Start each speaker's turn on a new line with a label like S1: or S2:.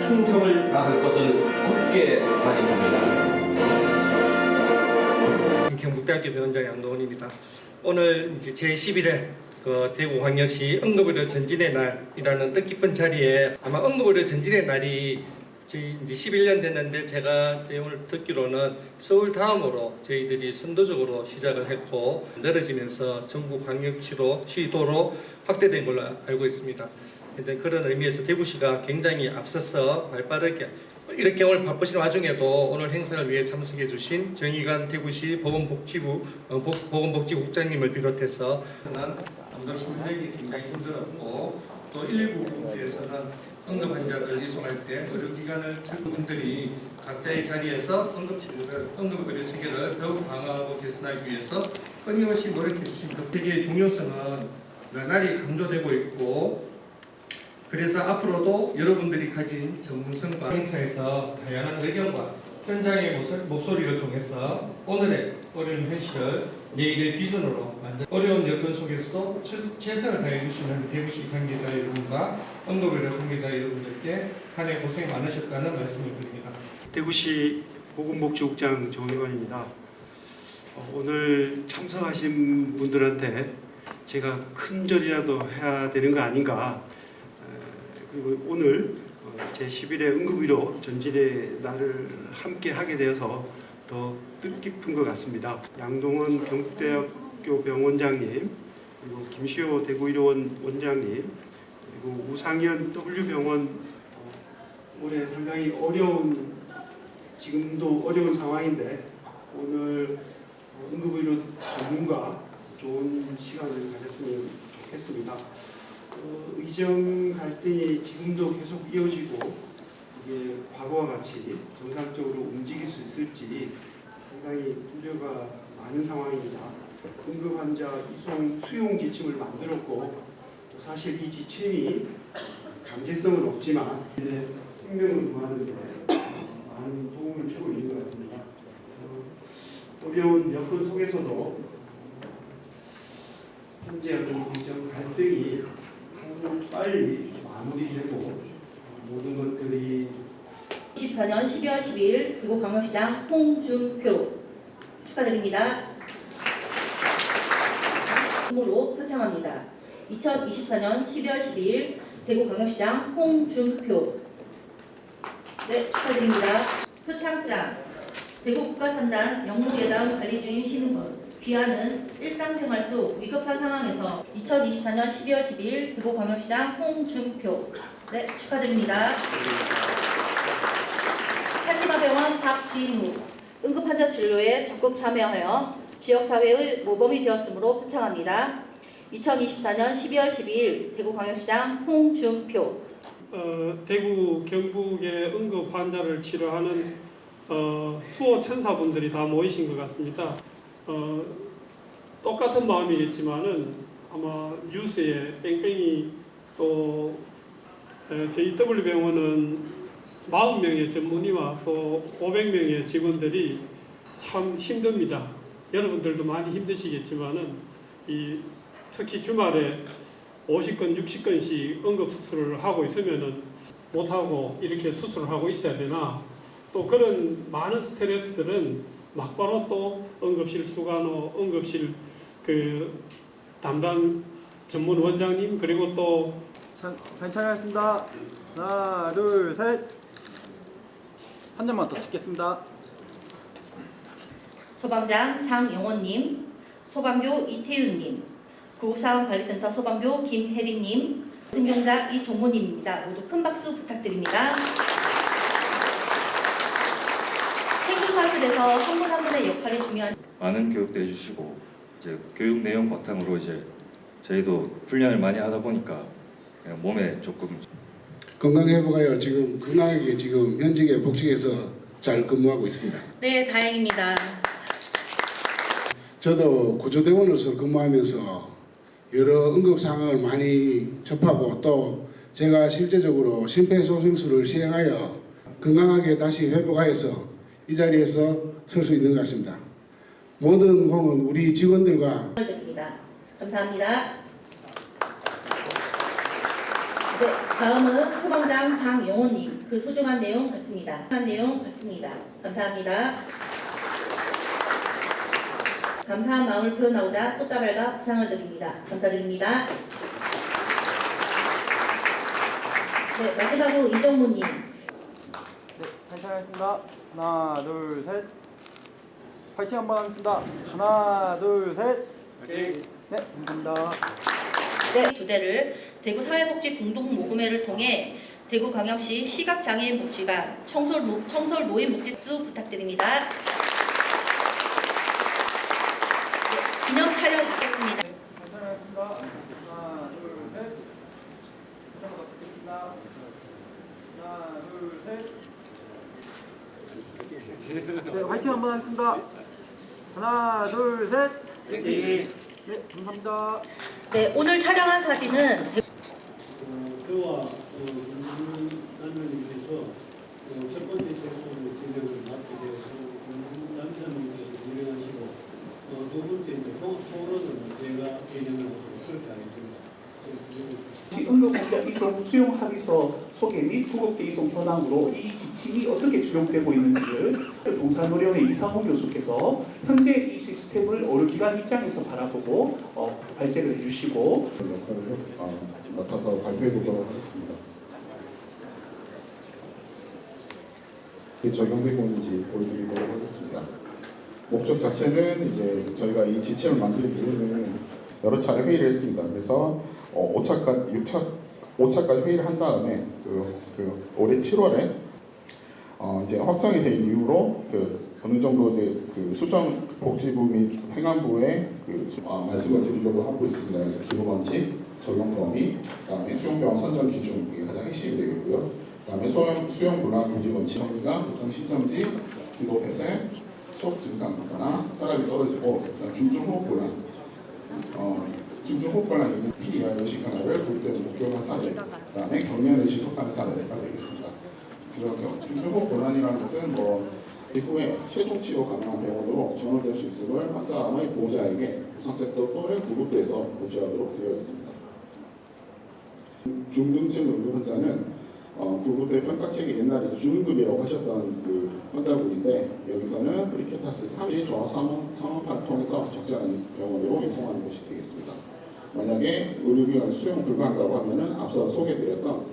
S1: 충성을 다할 것을 굳게 다짐합니다.
S2: 경북대학교 병원장 양동원입니다. 오늘 이제 제 11회 그 대구광역시 응급의료 전진의 날이라는 뜻깊은 자리에 아마 응급의료 전진의 날이 이제 11년 됐는데 제가 내용을 듣기로는 서울 다음으로 저희들이 선도적으로 시작을 했고 늘어지면서 전국 광역시로 시도로 확대된 걸로 알고 있습니다. 근데 그런 의미에서 대구시가 굉장히 앞서서 발빠르게 이렇게 오늘 바쁘신 와중에도 오늘 행사를 위해 참석해 주신 정의관 대구시 보건복지부 어, 보- 보건복지국장님을 비롯해서 저는 남도시민들에게 굉장히 힘들었고 또 119에서는 응급 환자들 이송할 때 의료기관을 분들이 각자의 자리에서 응급 치료를 응급 의료 체계를 더욱 강화하고 개선하기 위해서 끊임없이 노력해 주신 그 체계의 중요성은 나날이 강조되고 있고 그래서 앞으로도 여러분들이 가진 전문성과 행사에서 다양한 의견과 현장의 목소리를 통해서 오늘의 어려운 현실을 내일의 비전으로 만든 어려운 여건 속에서도 최- 최선을 다해 주시는 대구시 관계자 여러분과 응급의료 관계자 여러분들께 한 해 고생 많으셨다는 말씀을 드립니다.
S3: 대구시 보건복지국장 정의관입니다. 어, 오늘 참석하신 분들한테 제가 큰 절이라도 해야 되는 거 아닌가. 에, 그리고 오늘 어, 제 11회 응급의료 전진의 날을 함께 하게 되어서 더 뜻깊은 것 같습니다. 양동원 경북대학교 병원장님, 그리고 김시호 대구의료원 원장님, 그리고 우상현 W병원 어, 올해 상당히 어려운 지금도 어려운 상황인데 오늘 응급의료 전문가 좋은 시간을 가졌으면 좋겠습니다. 어, 의정 갈등이 지금도 계속 이어지고 이게 과거와 같이 정상적으로 움직일 수 있을지 상당히 우려가 많은 상황입니다. 응급 환자 이송 수용 지침을 만들었고 사실 이 지침이 강제성은 없지만 생명을 구하는데 많은 도움을 주고 있는 것 같습니다. 어, 어려운 여건 속에서도 현재 어떤 갈등이 빨리 마무리되고 모든 것들이
S4: 24년 12월 12일 대구광역시장 홍준표 축하드립니다. 으로 표창합니다. 2024년 12월 12일 대구 광역시장 홍준표 네 축하드립니다. 표창장 대구 국가산단 영무예담 관리주임 신흥원 귀하는 일상생활 속 위급한 상황에서 2024년 12월 12일 대구광역시장 홍준표 네 축하드립니다. 한림아병원 박진우 응급환자 진료에 적극 참여하여 지역사회의 모범이 되었으므로 표창합니다. 2024년 12월 12일 대구광역시장 홍준표
S5: 어, 대구 경북의 응급 환자를 치료하는 어, 수호 천사분들이 다 모이신 것 같습니다. 어, 똑같은 마음이겠지만은 아마 뉴스에 뺑뺑이 또 에, 저희 W 병원은 40명의 전문의와 또 500명의 직원들이 참 힘듭니다. 여러분들도 많이 힘드시겠지만은 이 특히 주말에 50건, 60건씩 응급 수술을 하고 있으면은 못 하고 이렇게 수술을 하고 있어야 되나 또 그런 많은 스트레스들은 막바로 또 응급실 수간호, 응급실 그 담당 전문 원장님 그리고 또
S6: 천, 천천히 하겠습니다. 하나, 둘, 셋. 한 점만 더 찍겠습니다.
S4: 소방장 장영원님, 소방교 이태윤님, 구상관리센터 소방교 김혜림님, 승용자 이종모님입니다. 모두 큰 박수 부탁드립니다. 생존 사슬에서 한 분 한 분의 역할이 중요한
S7: 많은 교육도 해주시고 이제 교육 내용 바탕으로 이제 저희도 훈련을 많이 하다 보니까 그냥 몸에 조금
S8: 건강 회복하여 지금 건강하게 지금 현직의 복직에서 잘 근무하고 있습니다.
S4: 네, 다행입니다.
S8: 저도 구조대원으로서 근무하면서 여러 응급 상황을 많이 접하고 또 제가 실제적으로 심폐소생술을 시행하여 건강하게 다시 회복하여서 이 자리에서 설 수 있는 것 같습니다. 모든 공은 우리 직원들과.
S4: 감사합니다. 네, 다음은 소방장 장영호님. 그 소중한 내용 같습니다. 소중한 내용 같습니다. 감사합니다. 감사한 마음을 표현하고자 꽃다발과 부상을 드립니다. 감사드립니다. 네, 마지막으로 이정무님.
S6: 네, 살살 하겠습니다. 하나, 둘, 셋. 파이팅 한번 하겠습니다. 하나, 둘, 셋. 네, 감사합니다.
S4: 네, 두 대를 대구 사회복지 공동 모금회를 통해 대구 광역시 시각장애인 복지관 청솔, 노- 청솔 노인 복지수 부탁드립니다. 네, 기념 촬영 있겠습니다.
S6: 살살 하겠습니다. 하나, 둘, 셋. 한번더 찍겠습니다. 하나, 둘, 화이팅 한번 하겠습니다. 하나, 둘, 셋. 네, 감사합니다.
S4: 네, 오늘 촬영한 사진은
S3: 어, 남편님께서 어, 첫 번째 세션 진행을 맡게 되어서 남편님께서 진행하시고 어, 두 번째 이제 통- 토론은 제가 진행을 그렇게 하겠습니다.
S9: 이송 수용 합의서 소개 및 구급대 이송 현황으로 이 지침이 어떻게 적용되고 있는지를 동산노령의 이상호 교수께서 현재 이 시스템을 의료기관 입장에서 바라보고 어, 발제를 해주시고
S10: 역할을 어, 맡아서 발표해 보도록 하겠습니다. 적용되고 있는지 보여드리도록 하겠습니다. 목적 자체는 이제 저희가 이 지침을 만든 이유는 여러 차례 회의를 했습니다. 그래서 어, 5차까지 6차 5차까지 회의를 한 다음에 그, 그 올해 7월에 어, 이제 확정이 된 이후로 그 어느 정도 이제 그 수정 복지부 및 행안부의 그 수- 아, 말씀을 드리려고 하고 있습니다. 그래서 기본 원칙, 적용 범위, 그다음에 수용병 선정 기준 이게 가장 핵심이 되겠고요. 그다음에 수용 수용 곤란 금지 원칙 범위가 급성 신정지, 기도 폐쇄, 속 증상 있거나 혈압이 떨어지고 중증 호흡 곤란, 어, 호흡 곤란이 있는 피이하 의식 하나를 구입되는 목표한 사례, 그 다음에 경련 의식 속하는 사례가 되겠습니다. 그래서 중증호흡 곤란이라는 것은 뭐 이후에 최종 치료 가능한 병원으로 전환될 수 있음을 환자의 보호자에게 부상센터 또는 구급대에서 고지하도록 되어 있습니다. 중등증 응급 환자는 어, 구급대 평가책이 옛날에 중응급이라고 하셨던 그 환자분인데 여기서는 브리케타스 3시 조합 상황, 상황파를 통해서 적절한 병원으로 이송하는 것이 되겠습니다. 만약에 의료기관 수용 불가한다고 하면은 앞서 소개드렸던